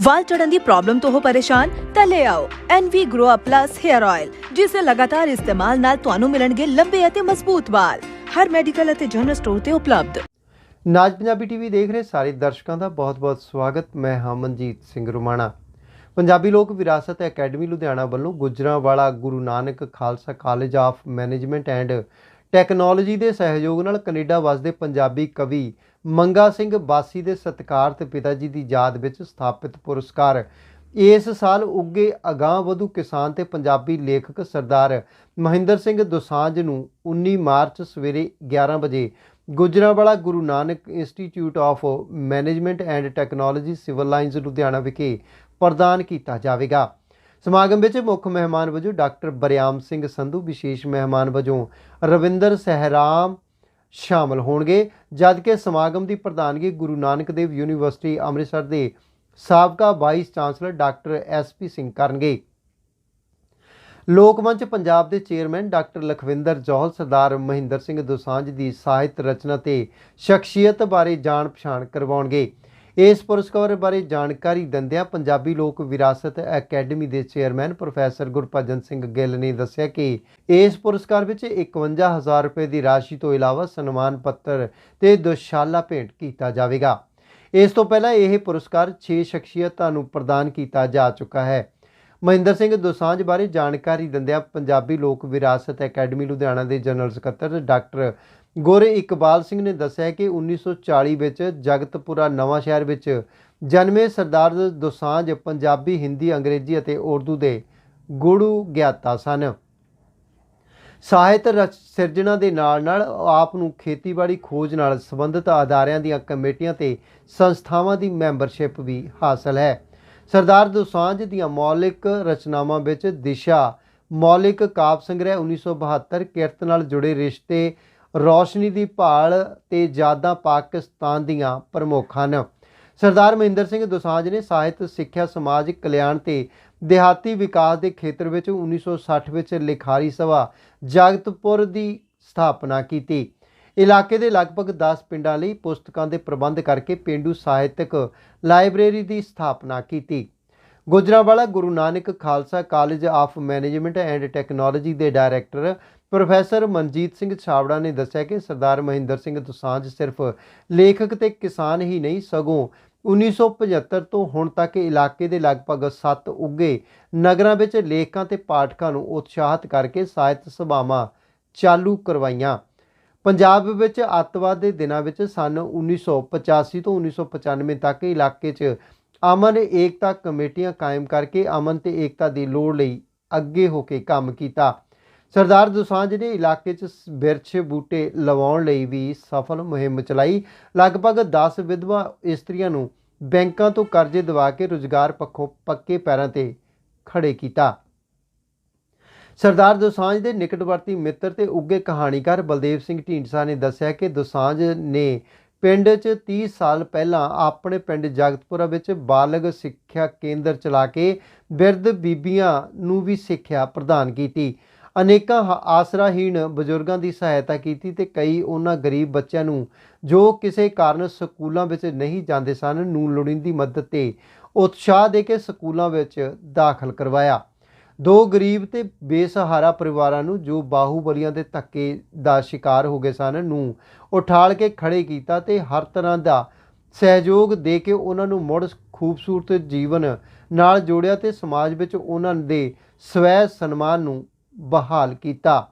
ਵਾਲ ਝੜਨ ਦੀ problem ਤੋਂ ਹੋ ਪਰੇਸ਼ਾਨ, ਤਾਂ ਲੈ ਆਓ NV Grow Up Plus Hair Oil ਜਿਸ ਦੇ ਲਗਾਤਾਰ ਇਸਤੇਮਾਲ ਨਾਲ ਤੁਹਾਨੂੰ ਮਿਲਣਗੇ ਲੰਬੇ ਅਤੇ ਮਜ਼ਬੂਤ ਵਾਲ। ਹਰ ਮੈਡੀਕਲ ਅਤੇ ਜਨਰਲ ਸਟੋਰ ਤੇ ਉਪਲਬਧ। ਨਾਜ ਪੰਜਾਬੀ ਟੀਵੀ ਦੇਖ ਰਹੇ ਸਾਰੇ ਦਰਸ਼ਕਾਂ ਦਾ ਬਹੁਤ-ਬਹੁਤ ਸਵਾਗਤ। ਮੈਂ ਹਾਂ ਮਨਜੀਤ ਸਿੰਘ ਰੁਮਾਣਾ। ਪੰਜਾਬੀ ਲੋਕ ਵਿਰਾਸਤ ਅਕੈਡਮੀ ਲੁਧਿਆਣਾ ਵੱਲੋਂ Gujranwala Guru Nanak Khalsa college of management and technology ਦੇ ਸਹਿਯੋਗ ਨਾਲ ਕੈਨੇਡਾ ਵਸਦੇ ਪੰਜਾਬੀ ਕਵੀ ਮੰਗਾ ਸਿੰਘ ਬਾਸੀ ਦੇ ਸਤਿਕਾਰਤ ਪਿਤਾ ਜੀ ਦੀ ਯਾਦ ਵਿੱਚ ਸਥਾਪਿਤ ਪੁਰਸਕਾਰ। ਇਸ ਸਾਲ ਉੱਗੇ ਅਗਾਂਹ ਵਧੂ ਕਿਸਾਨ ਤੇ ਪੰਜਾਬੀ ਲੇਖਕ ਸਰਦਾਰ ਮਹਿੰਦਰ ਸਿੰਘ ਦੋਸਾਂਝ ਨੂੰ 19 ਮਾਰਚ ਸਵੇਰੇ 11 ਵਜੇ Gujranwala Guru Nanak institute of management and technology civil lines Ludhiana ਵਿਖੇ ਪ੍ਰਦਾਨ ਕੀਤਾ ਜਾਵੇਗਾ। ਸਮਾਗਮ ਵਿੱਚ ਮੁੱਖ ਮਹਿਮਾਨ ਵਜੋਂ ਡਾਕਟਰ ਬਰਿਆਮ ਸਿੰਘ ਸੰਧੂ, ਵਿਸ਼ੇਸ਼ ਮਹਿਮਾਨ ਵਜੋਂ ਰਵਿੰਦਰ ਸਹਿਰਾਮ ਸ਼ਾਮਲ ਹੋਣਗੇ ਜਦਕਿ ਸਮਾਗਮ ਦੀ ਪ੍ਰਧਾਨਗੀ ਗੁਰੂ ਨਾਨਕ ਦੇਵ ਯੂਨੀਵਰਸਿਟੀ ਅੰਮ੍ਰਿਤਸਰ ਦੇ ਸਾਬਕਾ vice chancellor doctor SP Singh ਕਰਨਗੇ। ਲੋਕ ਮੰਚ ਪੰਜਾਬ ਦੇ ਚੇਅਰਮੈਨ ਡਾਕਟਰ ਲਖਵਿੰਦਰ ਜੌਹਲ, ਸਰਦਾਰ ਮਹਿੰਦਰ ਸਿੰਘ ਦੋਸਾਂਝ ਦੀ ਸਾਹਿਤ ਰਚਨਾ ਤੇ ਸ਼ਖਸੀਅਤ ਬਾਰੇ ਜਾਣ ਪਛਾਣ ਕਰਵਾਉਣਗੇ। ਇਸ ਪੁਰਸਕਾਰ ਬਾਰੇ ਜਾਣਕਾਰੀ ਦਿੰਦਿਆਂ ਪੰਜਾਬੀ ਲੋਕ ਵਿਰਾਸਤ ਅਕੈਡਮੀ ਦੇ ਚੇਅਰਮੈਨ ਪ੍ਰੋਫੈਸਰ ਗੁਰਭਜਨ ਸਿੰਘ ਗਿੱਲ ਨੇ ਦੱਸਿਆ ਕਿ ਇਸ ਪੁਰਸਕਾਰ ਵਿੱਚ 51000 ਰੁਪਏ ਦੀ ਰਾਸ਼ੀ ਤੋਂ ਇਲਾਵਾ ਸਨਮਾਨ ਪੱਤਰ ਤੇ ਦੁਸ਼ਾਲਾ ਭੇਂਟ ਕੀਤਾ ਜਾਵੇਗਾ। ਇਸ ਤੋਂ ਪਹਿਲਾਂ ਇਹ ਪੁਰਸਕਾਰ 6 ਸ਼ਖਸੀਅਤਾਂ ਨੂੰ ਪ੍ਰਦਾਨ ਕੀਤਾ ਜਾ ਚੁੱਕਾ ਹੈ। ਮਹਿੰਦਰ ਸਿੰਘ ਦੋਸਾਂਝ ਬਾਰੇ ਜਾਣਕਾਰੀ ਦਿੰਦਿਆਂ ਪੰਜਾਬੀ ਲੋਕ ਵਿਰਾਸਤ ਅਕੈਡਮੀ ਲੁਧਿਆਣਾ ਦੇ ਜਨਰਲ ਸਕੱਤਰ ਡਾਕਟਰ ਗੋਰੇ ਇਕਬਾਲ ਸਿੰਘ ਨੇ ਦੱਸਿਆ ਕਿ 1940 ਵਿੱਚ ਜਗਤਪੁਰਾ ਨਵਾਂ ਸ਼ਹਿਰ ਵਿੱਚ ਜਨਮੇ ਸਰਦਾਰ ਦੋਸਾਂਝ ਪੰਜਾਬੀ, ਹਿੰਦੀ, ਅੰਗਰੇਜ਼ੀ ਅਤੇ ਉਰਦੂ ਦੇ ਗੁਰੂ ਗਿਆਤਾ ਸਨ। ਸਾਹਿਤ ਰਚ ਸਿਰਜਣਾ ਦੇ ਨਾਲ ਨਾਲ ਆਪ ਨੂੰ ਖੇਤੀਬਾੜੀ ਖੋਜ ਨਾਲ ਸੰਬੰਧਿਤ ਅਦਾਰਿਆਂ ਦੀਆਂ ਕਮੇਟੀਆਂ ਤੇ ਸੰਸਥਾਵਾਂ ਦੀ ਮੈਂਬਰਸ਼ਿਪ ਵੀ ਹਾਸਲ ਹੈ। ਸਰਦਾਰ ਦੋਸਾਂਝ ਦੀਆਂ ਮੌਲਿਕ ਰਚਨਾਵਾਂ ਵਿੱਚ ਦਿਸ਼ਾ, ਮੌਲਿਕ ਕਾਵਿ ਸੰਗ੍ਰਹਿ 1972 ਕਿਰਤ ਨਾਲ ਜੁੜੇ ਰਿਸ਼ਤੇ ਰੌਸ਼ਨੀ ਦੀ ਭਾਲ ਤੇ ਯਾਦਾਂ ਪਾਕਿਸਤਾਨ ਦੀਆਂ ਪ੍ਰਮੁੱਖ ਹਨ। ਸਰਦਾਰ ਮਹਿੰਦਰ ਸਿੰਘ ਦੋਸਾਂਝ ਨੇ ਸਾਹਿਤ, ਸਿੱਖਿਆ, ਸਮਾਜ, ਕਲਿਆਣ ਤੇ ਦਿਹਾਤੀ ਵਿਕਾਸ ਦੇ ਖੇਤਰ ਵਿੱਚ 1960 ਵਿੱਚ ਲਿਖਾਰੀ ਸਭਾ ਜਗਤਪੁਰ ਦੀ ਸਥਾਪਨਾ ਕੀਤੀ। ਇਲਾਕੇ ਦੇ ਲਗਭਗ 10 ਪਿੰਡਾਂ ਲਈ ਪੁਸਤਕਾਂ ਦੇ ਪ੍ਰਬੰਧ ਕਰਕੇ ਪਿੰਡੂ ਸਾਹਿਤਕ ਲਾਇਬ੍ਰੇਰੀ ਦੀ ਸਥਾਪਨਾ ਕੀਤੀ। Gujranwala Guru Nanak Khalsa college of management and technology ਦੇ ਡਾਇਰੈਕਟਰ ਪ੍ਰੋਫੈਸਰ ਮਨਜੀਤ ਸਿੰਘ ਛਾਵੜਾ ਨੇ ਦੱਸਿਆ ਕਿ ਸਰਦਾਰ ਮਹਿੰਦਰ ਸਿੰਘ ਦੋਸਾਂਝ ਸਿਰਫ ਲੇਖਕ ਤੇ ਕਿਸਾਨ ਹੀ ਨਹੀਂ, ਸਗੋਂ 1975 ਤੋਂ ਹੁਣ ਤੱਕ ਇਲਾਕੇ ਦੇ ਲਗਭਗ 7 ਉੱਗੇ ਨਗਰਾਂ ਵਿੱਚ ਲੇਖਕਾਂ ਤੇ ਪਾਠਕਾਂ ਨੂੰ ਉਤਸ਼ਾਹਿਤ ਕਰਕੇ ਸਾਹਿਤ ਸਭਾਵਾਂ ਚਾਲੂ ਕਰਵਾਈਆਂ। ਪੰਜਾਬ ਵਿੱਚ ਅੱਤਵਾਦ ਦੇ ਦਿਨਾਂ ਵਿੱਚ ਸਨ 1985 ਤੋਂ 1995 ਤੱਕ ਇਲਾਕੇ 'ਚ ਅਮਨ ਏਕਤਾ ਕਮੇਟੀਆਂ ਕਾਇਮ ਕਰਕੇ ਅਮਨ ਤੇ ਏਕਤਾ ਦੀ ਲੋੜ ਲਈ ਅੱਗੇ ਹੋ ਕੇ ਕੰਮ ਕੀਤਾ। ਸਰਦਾਰ ਦੋਸਾਂਝ ਨੇ ਇਲਾਕੇ 'ਚ ਬਿਰਛ, ਬੂਟੇ ਲਵਾਉਣ ਲਈ ਵੀ ਸਫਲ ਮੁਹਿੰਮ ਚਲਾਈ। ਲਗਭਗ 10 ਵਿਧਵਾ ਇਸਤਰੀਆਂ ਨੂੰ ਬੈਂਕਾਂ ਤੋਂ ਕਰਜ਼ੇ ਦਿਵਾ ਕੇ ਰੁਜ਼ਗਾਰ ਪੱਖੋਂ ਪੱਕੇ ਪੈਰਾਂ ਤੇ ਖੜੇ ਕੀਤਾ। ਸਰਦਾਰ ਦੋਸਾਂਝ ਦੇ ਨਿਕਟਵਰਤੀ ਮਿੱਤਰ ਤੇ ਉੱਗੇ ਕਹਾਣੀਕਾਰ ਬਲਦੇਵ ਸਿੰਘ ਢੀਂਡਸਾ ਨੇ ਦੱਸਿਆ ਕਿ ਦੋਸਾਂਝ ਨੇ ਪਿੰਡ 'ਚ 30 ਸਾਲ ਪਹਿਲਾਂ ਆਪਣੇ ਪਿੰਡ ਜਗਤਪੁਰਾ ਵਿੱਚ ਬਾਲਗ ਸਿੱਖਿਆ ਕੇਂਦਰ ਚਲਾ ਕੇ ਬਿਰਧ ਬੀਬੀਆਂ ਨੂੰ ਵੀ ਸਿੱਖਿਆ ਪ੍ਰਦਾਨ ਕੀਤੀ। ਅਨੇਕਾਂ ਹ- ਆਸਰਾਹੀਣ ਬਜ਼ੁਰਗਾਂ ਦੀ ਸਹਾਇਤਾ ਕੀਤੀ ਤੇ ਕਈ ਉਹਨਾਂ ਗਰੀਬ ਬੱਚਿਆਂ ਨੂੰ ਜੋ ਕਿਸੇ ਕਾਰਨ ਸਕੂਲਾਂ ਵਿੱਚ ਨਹੀਂ ਜਾਂਦੇ ਸਨ, ਨੂੰ ਲੋੜੀਂਦੀ ਮਦਦ ਤੇ ਉਤਸ਼ਾਹ ਦੇ ਕੇ ਸਕੂਲਾਂ ਵਿੱਚ ਦਾਖਲ ਕਰਵਾਇਆ। ਦੋ ਗਰੀਬ ਤੇ ਬੇਸਹਾਰਾ ਪਰਿਵਾਰਾਂ ਨੂੰ ਜੋ ਬਾਹੂਬਲੀਆਂ ਦੇ ਧੱਕੇ ਦਾ ਸ਼ਿਕਾਰ ਹੋ ਗਏ ਸਨ, ਨੂੰ ਉਠਾਲ ਕੇ ਖੜੇ ਕੀਤਾ ਤੇ ਹਰ ਤਰ੍ਹਾਂ ਦਾ ਸਹਿਯੋਗ ਦੇ ਕੇ ਉਹਨਾਂ ਨੂੰ ਮੁੜ ਖੂਬਸੂਰਤ ਜੀਵਨ ਨਾਲ ਜੋੜਿਆ ਤੇ ਸਮਾਜ ਵਿੱਚ ਉਹਨਾਂ ਦੇ ਸਵੈ ਸਨਮਾਨ ਨੂੰ ਬਹਾਲ ਕੀਤਾ।